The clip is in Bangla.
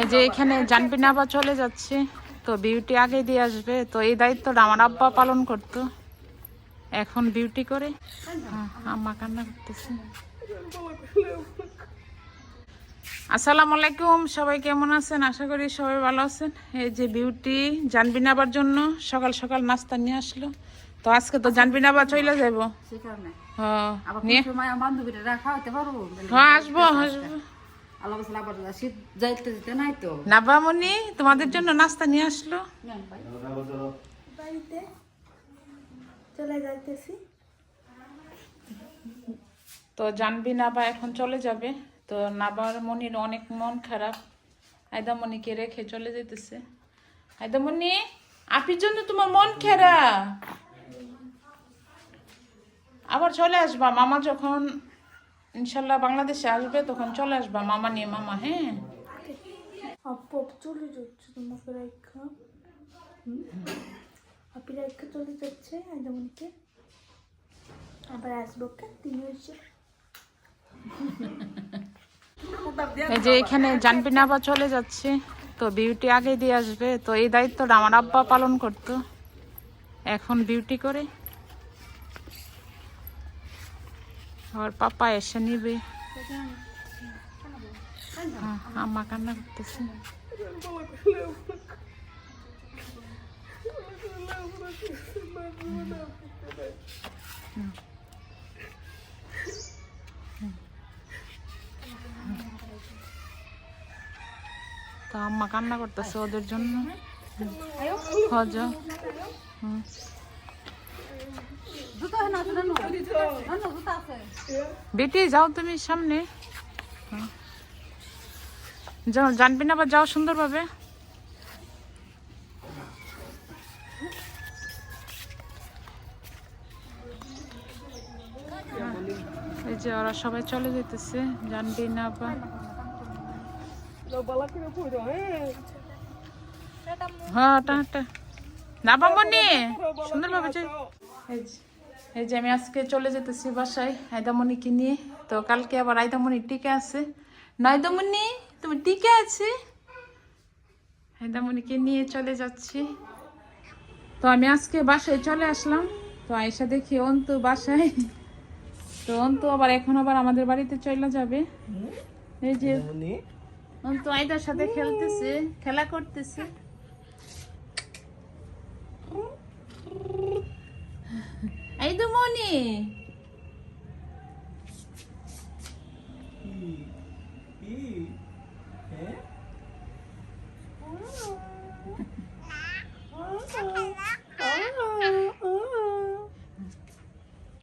এই যে এখানে জানবি না আবার চলে যাচ্ছে তো বিউটি আগে দিয়ে আসবে। তো এই দায়িত্বটা আমার আব্বা পালন করতো। এখন বিউটি করে হ্যাঁ, আম্মা কান্না করতেছে। আসসালামু আলাইকুম সবাই কেমন আছেন? আশা করি সবাই ভালো আছেন। এই যে বিউটি জানবি নাবার জন্য সকাল সকাল নাস্তা নিয়ে আসলো। তো আজকে তো জানবি নাবা চলে যাব হ্যাঁ হ্যাঁ আসব আসব। আল্লাহ বসে আবার শীত যাইতে যেতে নাই তো। নাবামনি তোমাদের জন্য নাস্তা নিয়ে আসলো। বাড়িতে চলে যাইতেছি। তো জানবি নাবা এখন চলে যাবে। তো নাবার মনির অনেক মন খারাপ। আয়দামণিকে রেখে চলে যেতেছে আয়দামণি আপির জন্য তোমার মন খারাপ। আবার চলে আসবা। মামা যখন ইনশাল্লাহ বাংলাদেশে আসবে তখন চলে আসবা। মামা নিয়ে মামা হ্যাঁ? আপু চলে যাচ্ছে তোমাকে রেখা। চলে যাচ্ছে আইদামনিকে আবার আসব কে তিনি হচ্ছে এই যে এখানে জানবি না আবার চলে যাচ্ছে তো বিউটি আগে দিয়ে আসবে। তো এই দায়িত্বটা আমার আব্বা পালন করতো। এখন বিউটি করে। আর পাপা এসে নিবে। হ্যাঁ, আম্মা কান্না করতেছে। তো আম্মা কান্না করতেছে ওদের জন্য। হজ হুম বেটি, যাও তুমি সামনে। যাও, জানবি না আবার যাও সুন্দরভাবে। এই যে ওরা সবাই চলে যেতেছে, জানবি না বা। হ্যাঁ টাটা। না বামনি সুন্দরভাবে এই যে- এই যে আমি আজকে চলে যেতেছি বাসায় আয়দামণিকে নিয়ে। তো কালকে আবার আয়দামণি টিকে আছে। নয়দামণি তুমি টিকে আছে? আয়দামণিকে নিয়ে চলে যাচ্ছি। তো আমি আজকে বাসায় চলে আসলাম। তো আয়সা দেখি অন্তু বাসায়। তো অন্তু আবার এখন আবার আমাদের বাড়িতে চলে যাবে। এই যে অন্তু আয়দার সাথে খেলতেছে খেলা করতেছে। এই তো মনি